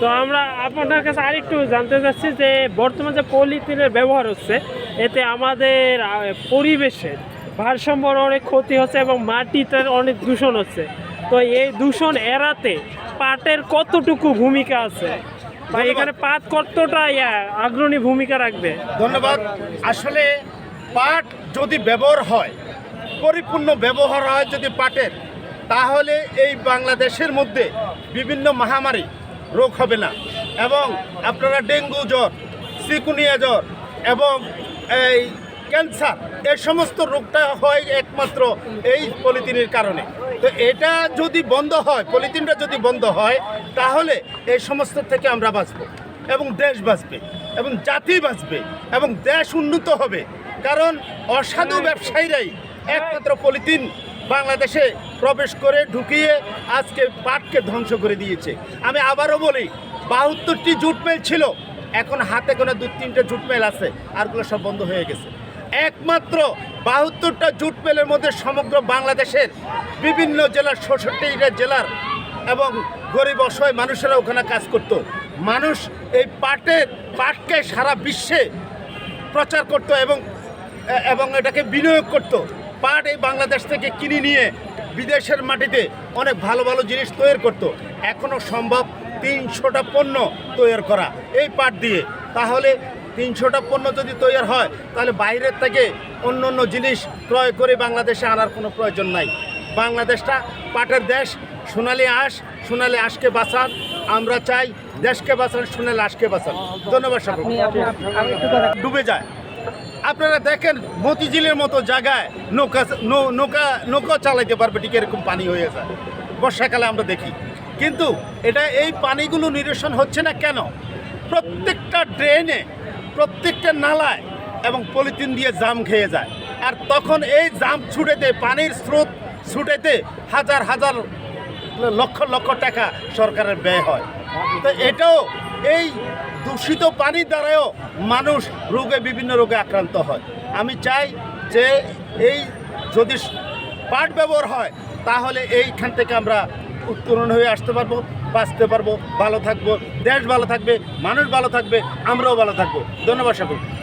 তো আমরা আপনার কাছে আরেকটু জানতে চাচ্ছি যে বর্তমানে যে পলিথিনের ব্যবহার হচ্ছে এতে আমাদের পরিবেশের ভারসাম্য অনেক ক্ষতি হচ্ছে এবং মাটিতে অনেক দূষণ হচ্ছে। তো এই দূষণ এড়াতে পাটের কতটুকু ভূমিকা আছে? বা এখানে পাট কতটা অগ্রণী ভূমিকা রাখবে? ধন্যবাদ। আসলে পাট যদি ব্যবহার হয় পরিপূর্ণ ব্যবহার হয় যদি পাটের তাহলে এই বাংলাদেশের মধ্যে বিভিন্ন মহামারী রোগ হবে না। এবং আপনারা ডেঙ্গু জ্বর, সিকুনিয়া জ্বর এবং এই ক্যান্সার এই সমস্ত রোগটা হয় একমাত্র এই পলিথিনের কারণে। তো এটা যদি বন্ধ হয়, পলিথিনটা যদি বন্ধ হয়, তাহলে এই সমস্ত থেকে আমরা বাঁচবো এবং দেশ বাঁচবে এবং জাতি বাঁচবে এবং দেশ উন্নত হবে। কারণ অসাধু ব্যবসায়ীরাই একমাত্র পলিথিন বাংলাদেশে প্রবেশ করে ঢুকিয়ে আজকে পাটকে ধ্বংস করে দিয়েছে। আমি আবারও বলি, বাহাত্তরটি জুট মিল ছিল। এখন হাতে কোনো দু তিনটে জুট মিল আছে, আরগুলো সব বন্ধ হয়ে গেছে। একমাত্র বাহাত্তরটা জুট মিলের মধ্যে সমগ্র বাংলাদেশের বিভিন্ন জেলার ষষট্টিটা জেলার এবং গরিব অসহায় মানুষেরা ওখানে কাজ করত। মানুষ এই পাটের, পাটকে সারা বিশ্বে প্রচার করত এবং এবং এটাকে বিনিয়োগ করত। পাট এই বাংলাদেশ থেকে কিনে নিয়ে বিদেশের মাটিতে অনেক ভালো ভালো জিনিস তৈরি করত। এখনও সম্ভব তিনশোটা পণ্য তৈরি করা এই পাট দিয়ে। তাহলে তিনশোটা পণ্য যদি তৈরি হয় তাহলে বাইরের থেকে অন্য অন্য জিনিস ক্রয় করে বাংলাদেশে আনার কোনো প্রয়োজন নাই। বাংলাদেশটা পাটের দেশ সোনালি আঁশ সোনালি আঁশকে বাঁচান। আমরা চাই দেশকে বাঁচান সোনালি আঁশকে বাঁচান। ধন্যবাদ। ডুবে যায়। আপনারা দেখেন মতিঝিলের মতো জায়গায় নৌকা নৌকা নৌকা চালাইতে পারবে ঠিক এরকম পানি হয়ে যায় বর্ষাকালে আমরা দেখি। কিন্তু এটা এই পানিগুলো নিরসন হচ্ছে না কেন? প্রত্যেকটা ড্রেনে, প্রত্যেকটা নালায় এবং পলিথিন দিয়ে জাম খেয়ে যায়। আর তখন এই জাম ছুটেতে, পানির স্রোত ছুটেতে হাজার হাজার লক্ষ লক্ষ টাকা সরকারের ব্যয় হয়। তো এটাও এই দূষিত পানির দ্বারাও মানুষ রোগে, বিভিন্ন রোগে আক্রান্ত হয়। আমি চাই যে এই যদি পাট ব্যবহার হয়, তাহলে এইখান থেকে আমরা উত্তরণ হয়ে আসতে পারব, বাঁচতে পারব, ভালো থাকব, দেশ ভালো থাকবে, মানুষ ভালো থাকবে, আমরাও ভালো থাকব। ধন্যবাদ সকলকে।